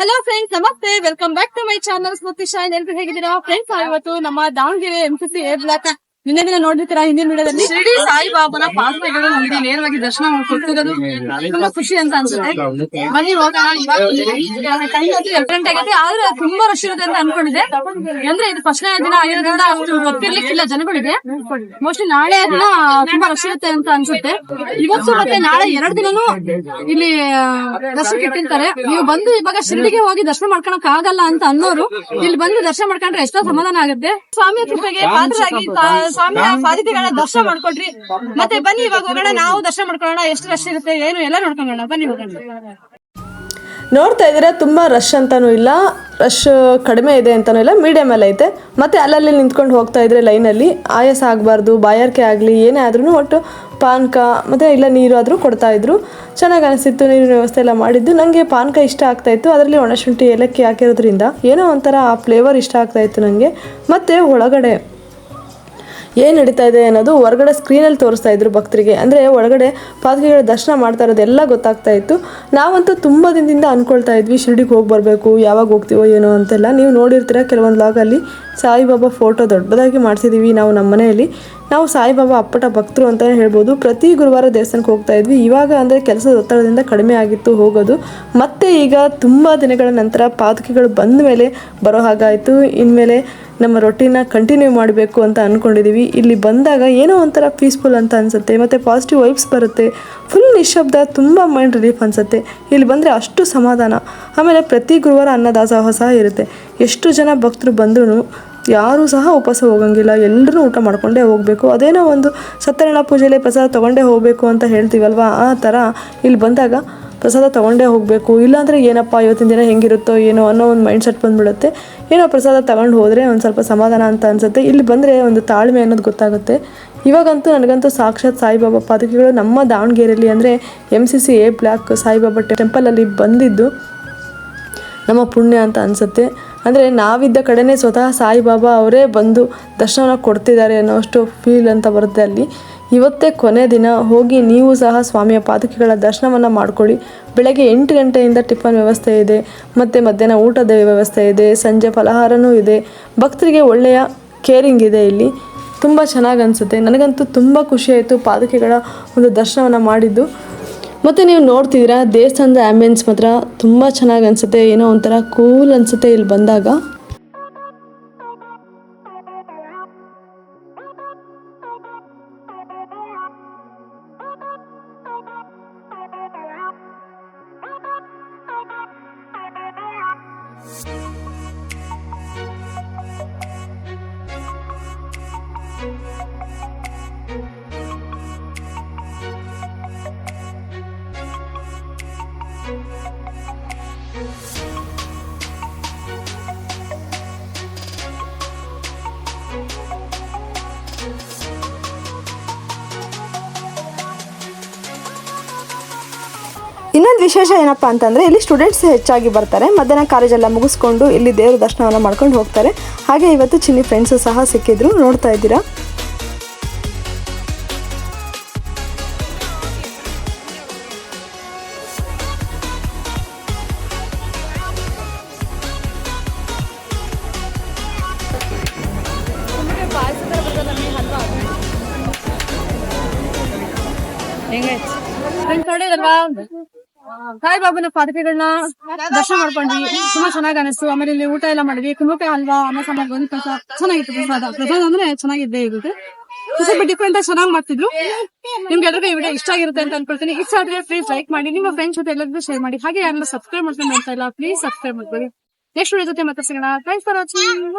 Hello friends ನಮಸ್ತೆ welcome back to my channel Smriti Sha ಎಲ್ರು ಹೇಗಿದ್ದೀರಾ ಫ್ರೆಂಡ್ಸ್ ಇವತ್ತು ನಮ್ಮ Davanagere M C C A block ನಿನ್ನೆ ದಿನ ನೋಡಿರ್ತೀರಾ ಹಿಂದಿನ ವಿಡಿಯೋದಲ್ಲಿ? ಶಿರಡಿ ಸಾಯಿಬಾಬನ ಪಾದಗಳು ನಮಗೆ ನೇರವಾಗಿ ದರ್ಶನ ಕೊಡ್ತಿರೋದು ತುಂಬಾ ಖುಷಿ ಅಂತ ಅನ್ಸುತ್ತೆ. ಬನ್ನಿ ಹೋಗೋಣ ಆದ್ರೆ ತುಂಬಾ ರಶ್ ಇರುತ್ತೆ ಅಂತ ಅನ್ಕೊಂಡಿದೆ ಅಂದ್ರೆ ಇದು ಫಸ್ಟ್ನೇ ದಿನ ಆಗಿರೋದ್ರಿಂದ ಅಷ್ಟು ಗೊತ್ತಿರ್ಲಿಕ್ಕಿಲ್ಲ ಜನಗಳಿಗೆ. ಮೋಸ್ಟ್ಲಿ ನಾಳೆ ದಿನ ತುಂಬಾ ರಶ್ ಇರುತ್ತೆ ಅಂತ ಅನ್ಸುತ್ತೆ. ಇವತ್ತು ಮತ್ತೆ ನಾಳೆ ಎರಡು ದಿನನೂ ಇಲ್ಲಿ ದರ್ಶನ ಇಟ್ಟಿರ್ತಾರೆ. ನೀವು ಬಂದು ಇವಾಗ ಶಿರಡಿಗೆ ಹೋಗಿ ದರ್ಶನ ಮಾಡ್ಕೊಳಕ್ ಆಗಲ್ಲ ಅಂತ ಅನ್ನೋರು ಇಲ್ಲಿ ಬಂದು ದರ್ಶನ ಮಾಡ್ಕೊಂಡ್ರೆ ಎಷ್ಟೋ ಸಮಾಧಾನ ಆಗುತ್ತೆ. ಸ್ವಾಮಿ ಕೃಪೆಗೆ ಪಾತ್ರರಾಗಿ ಆ ಪಾದಿಕೆಗಳನ್ನ ದರ್ಶನ ಮಾಡ್ಕೊಡ್ರಿ ಮತ್ತೆ ಬನ್ನಿ ಇವಾಗ ಹೋಗೋಣ ನಾವು ದರ್ಶನ ಮಾಡ್ಕೊಳ್ಳೋಣ ಎಷ್ಟು ರಶ್ ಇರುತ್ತೆ ಏನು ಎಲ್ಲ ನೋಡ್ಕೊಳ್ಳೋಣ ಬನ್ನಿ ಹೋಗೋಣ. ನೋಡ್ತಾ ಇದ್ದೀರಾ ತುಂಬಾ ರಶ್ ಅಂತಾನೂ ಇಲ್ಲ. ರಶ್ ಕಡಿಮೆ ಇದೆ ಅಂತಾನೂ ಇಲ್ಲ ಮೀಡಿಯಮ್ ಅಲ್ಲಿ ಐತೆ. ಮತ್ತೆ ಅಲ್ಲಲ್ಲಿ ನಿಂತ್ಕೊಂಡು ಹೋಗ್ತಾ ಇದ್ರೆ ಲೈನಲ್ಲಿ ಆಯಾಸ ಆಗಬಾರ್ದು ಬಾಯಾರಿಕೆ ಆಗಲಿ ಏನೇ ಆದ್ರೂ ಒಟ್ಟು ಪಾನಕ ಮತ್ತೆ ಇಲ್ಲ ನೀರು ಆದರೂ ಕೊಡ್ತಾ ಇದ್ರು. ಚೆನ್ನಾಗಿ ಅನಿಸ್ತಿತ್ತು ನೀರಿನ ವ್ಯವಸ್ಥೆ ಎಲ್ಲ ಮಾಡಿದ್ದು. ನನಗೆ ಪಾನಕ ಇಷ್ಟ ಆಗ್ತಾ ಇತ್ತು. ಅದರಲ್ಲಿ ಒಣಶುಂಠಿ ಏಲಕ್ಕಿ ಹಾಕಿರೋದ್ರಿಂದ ಏನೋ ಒಂಥರ ಆ ಫ್ಲೇವರ್ ಇಷ್ಟ ಆಗ್ತಾ ಇತ್ತು ನನಗೆ ಮತ್ತೆ ಒಳಗಡೆ ಏನು ನಡೀತಾ ಇದೆ ಅನ್ನೋದು ಹೊರಗಡೆ ಸ್ಕ್ರೀನಲ್ಲಿ ತೋರಿಸ್ತಾ ಇದ್ರು ಭಕ್ತರಿಗೆ. ಅಂದರೆ ಒಳಗಡೆ ಪಾದಕೆಗಳ ದರ್ಶನ ಮಾಡ್ತಾ ಇರೋದೆಲ್ಲ ಗೊತ್ತಾಗ್ತಾ ಇತ್ತು. ನಾವಂತೂ ತುಂಬ ದಿನದಿಂದ ಅಂದ್ಕೊಳ್ತಾ ಇದ್ವಿ, ಶಿರ್ಡಿಗೆ ಹೋಗಿ ಬರಬೇಕು, ಯಾವಾಗ ಹೋಗ್ತೀವೋ ಏನೋ ಅಂತೆಲ್ಲ. ನೀವು ನೋಡಿರ್ತೀರ ಕೆಲವೊಂದು ಲಾಗಲ್ಲಿ ಸಾಯಿಬಾಬಾ ಫೋಟೋ ದೊಡ್ಡದಾಗಿ ಮಾಡಿಸಿದ್ದೀವಿ ನಾವು ನಮ್ಮ ಮನೆಯಲ್ಲಿ. ನಾವು ಸಾಯಿಬಾಬಾ ಅಪ್ಪಟ ಭಕ್ತರು ಅಂತಲೇ ಹೇಳ್ಬೋದು. ಪ್ರತಿ ಗುರುವಾರ ದೇವಸ್ಥಾನಕ್ಕೆ ಹೋಗ್ತಾ ಇದ್ವಿ. ಇವಾಗ ಅಂದರೆ ಕೆಲಸದ ಒತ್ತಡದಿಂದ ಕಡಿಮೆ ಆಗಿತ್ತು ಹೋಗೋದು. ಮತ್ತೆ ಈಗ ತುಂಬ ದಿನಗಳ ನಂತರ ಪಾದಕೆಗಳು ಬಂದ ಮೇಲೆ ಬರೋ ಹಾಗಾಯಿತು. ಇನ್ಮೇಲೆ ನಮ್ಮ ರೊಟ್ಟಿನ ಕಂಟಿನ್ಯೂ ಮಾಡಬೇಕು ಅಂತ ಅಂದ್ಕೊಂಡಿದ್ದೀವಿ ಇಲ್ಲಿ ಬಂದಾಗ ಏನೋ ಒಂಥರ ಪೀಸ್ಫುಲ್ ಅಂತ ಅನಿಸುತ್ತೆ, ಮತ್ತು ಪಾಸಿಟಿವ್ ವೈಬ್ಸ್ ಬರುತ್ತೆ. ಫುಲ್ ನಿಶಬ್ದ ತುಂಬ ಮೈಂಡ್ ರಿಲೀಫ್ ಅನಿಸುತ್ತೆ. ಇಲ್ಲಿ ಬಂದರೆ ಅಷ್ಟು ಸಮಾಧಾನ. ಆಮೇಲೆ ಪ್ರತಿ ಗುರುವಾರ ಅನ್ನದಾಸೋಹ ಸಹ ಇರುತ್ತೆ. ಎಷ್ಟು ಜನ ಭಕ್ತರು ಬಂದರೂ ಯಾರೂ ಸಹ ಉಪವಾಸ ಹೋಗಂಗಿಲ್ಲ. ಎಲ್ಲರೂ ಊಟ ಮಾಡಿಕೊಂಡೇ ಹೋಗಬೇಕು. ಅದೇನೋ ಒಂದು ಸತ್ಯನಾರಾಯಣ ಪೂಜೆಯಲ್ಲಿ ಪ್ರಸಾದ ತೊಗೊಂಡೇ ಹೋಗಬೇಕು ಅಂತ ಹೇಳ್ತೀವಲ್ವಾ? ಆ ಥರ ಇಲ್ಲಿ ಬಂದಾಗ ಪ್ರಸಾದ ತೊಗೊಂಡೇ ಹೋಗಬೇಕು. ಇಲ್ಲಾಂದರೆ ಏನಪ್ಪ ಇವತ್ತಿನ ದಿನ ಹೆಂಗಿರುತ್ತೋ ಏನೋ ಅನ್ನೋ ಒಂದು ಮೈಂಡ್ ಸೆಟ್ ಬಂದ್ಬಿಡುತ್ತೆ. ಏನೋ ಪ್ರಸಾದ ತಗೊಂಡು ಹೋದರೆ ಒಂದು ಸ್ವಲ್ಪ ಸಮಾಧಾನ ಅಂತ ಅನಿಸುತ್ತೆ. ಇಲ್ಲಿ ಬಂದರೆ ಒಂದು ತಾಳ್ಮೆ ಅನ್ನೋದು ಗೊತ್ತಾಗುತ್ತೆ. ಇವಾಗಂತೂ ನನಗಂತೂ ಸಾಕ್ಷಾತ್ ಸಾಯಿಬಾಬಾ ಪಾದಕಿಗಳು ನಮ್ಮ ದಾವಣಗೆರೆಯಲ್ಲಿ ಅಂದರೆ M C C A block Saibaba ಟೆಂಪಲಲ್ಲಿ ಬಂದಿದ್ದು ನಮ್ಮ ಪುಣ್ಯ ಅಂತ ಅನಿಸುತ್ತೆ. ಅಂದರೆ ನಾವಿದ್ದ ಕಡೆನೇ ಸ್ವತಃ ಸಾಯಿಬಾಬಾ ಅವರೇ ಬಂದು ದರ್ಶನ ಕೊಡ್ತಿದ್ದಾರೆ ಅನ್ನೋಷ್ಟು ಫೀಲ್ ಅಂತ ಬರುತ್ತೆ ಅಲ್ಲಿ. ಇವತ್ತೇ ಕೊನೆ ದಿನ ಹೋಗಿ ನೀವು ಸಹ ಸ್ವಾಮಿಯ ಪಾದಕೆಗಳ ದರ್ಶನವನ್ನು ಮಾಡ್ಕೊಳ್ಳಿ. ಬೆಳಗ್ಗೆ ಎಂಟು ಗಂಟೆಯಿಂದ ಟಿಫನ್ ವ್ಯವಸ್ಥೆ ಇದೆ, ಮತ್ತು ಮಧ್ಯಾಹ್ನ ಊಟದ ವ್ಯವಸ್ಥೆ ಇದೆ, ಸಂಜೆ ಫಲಹಾರನೂ ಇದೆ. ಭಕ್ತರಿಗೆ ಒಳ್ಳೆಯ ಕೇರಿಂಗ್ ಇದೆ ಇಲ್ಲಿ. ತುಂಬ ಚೆನ್ನಾಗಿ ಅನಿಸುತ್ತೆ. ನನಗಂತೂ ತುಂಬ ಖುಷಿಯಾಯಿತು ಪಾದಕೆಗಳ ಒಂದು ದರ್ಶನವನ್ನು ಮಾಡಿದ್ದು. ಮತ್ತು ನೀವು ನೋಡ್ತಿದ್ದೀರಾ, ದೇವಸ್ಥಾನದ ಆ್ಯಂಬಿಯನ್ಸ್ ಮಾತ್ರ ತುಂಬ ಚೆನ್ನಾಗಿ ಅನಿಸುತ್ತೆ. ಏನೋ ಒಂಥರ ಕೂಲ್ ಅನಿಸುತ್ತೆ ಇಲ್ಲಿ ಬಂದಾಗ. Música ಇನ್ನೊಂದು ವಿಶೇಷ ಏನಪ್ಪ ಅಂತಂದರೆ ಇಲ್ಲಿ ಸ್ಟೂಡೆಂಟ್ಸ್ ಹೆಚ್ಚಾಗಿ ಬರ್ತಾರೆ. ಮಧ್ಯಾಹ್ನ ಕಾಲೇಜೆಲ್ಲ ಮುಗಿಸ್ಕೊಂಡು ಇಲ್ಲಿ ದೇವ್ರ ದರ್ಶನವನ್ನು ಮಾಡ್ಕೊಂಡು ಹೋಗ್ತಾರೆ. ಹಾಗೆ ಇವತ್ತು ಚಿನ್ನಿ ಫ್ರೆಂಡ್ಸು ಸಹ ಸಿಕ್ಕಿದ್ರು. ನೋಡ್ತಾ ಇದ್ದೀರಾ? ಫ್ರೆಂಡ್ಸ್ ನೋಡಿದಲ್ವಾ ಸಾಯಿಬಾಬನ ಪಾದಕೆಗಳನ್ನ ದರ್ಶನ ಮಾಡ್ಕೊಂಡ್ವಿ. ತುಂಬಾ ಚೆನ್ನಾಗಿ ಅನಿಸ್ತು. ಆಮೇಲೆ ಇಲ್ಲಿ ಊಟ ಎಲ್ಲ ಮಾಡಿದ್ವಿ. ಕುಂಬಳಕಾಯಿ ಹಲ್ವಾ, ಅನ್ನ ಸಾಂಬಾರ್ ಬಂದ ಪ್ರಸಾದ ಚೆನ್ನಾಗಿತ್ತು ಪ್ರಸಾದ. ಪ್ರಸಾದ ಅಂದ್ರೆ ಚೆನ್ನಾಗಿದ್ದೇ ಇರುತ್ತೆ. ಸ್ವಲ್ಪ ಡಿಫ್ರೆಂಟ್ ಆಗಿ ಚೆನ್ನಾಗಿ ಮಾಡ್ತಿದ್ರು. ನಿಮ್ಗೆ ಎಲ್ಲರಿಗೂ ಈ ವಿಡಿಯೋ ಇಷ್ಟ ಆಗಿರುತ್ತೆ ಅಂತ ಅನ್ಕೊಳ್ತೀನಿ. ಇಷ್ಟ ಆದ್ರೆ ಪ್ಲೀಸ್ ಲೈಕ್ ಮಾಡಿ. ನಿಮ್ಮ ಫ್ರೆಂಡ್ಸ್ ಜೊತೆ ಎಲ್ಲರಿಗೂ ಶೇರ್ ಮಾಡಿ. ಹಾಗೆ ಯಾರನ್ನ ಸಬ್ಸ್ಕ್ರೈಬ್ ಮಾಡ್ಕೊಂಡು ನೋಡ್ತಾ ಇಲ್ಲ ಪ್ಲೀಸ್ ಸಬ್ಸ್ಕ್ರೈಬ್ ಮಾಡ್ಕೊಳ್ಳಿ. ನೆಕ್ಸ್ಟ್ ವಿಡಿಯೋ ಜೊತೆ ಮತ್ತೆ ಸಿಗೋಣ. Thanks for watching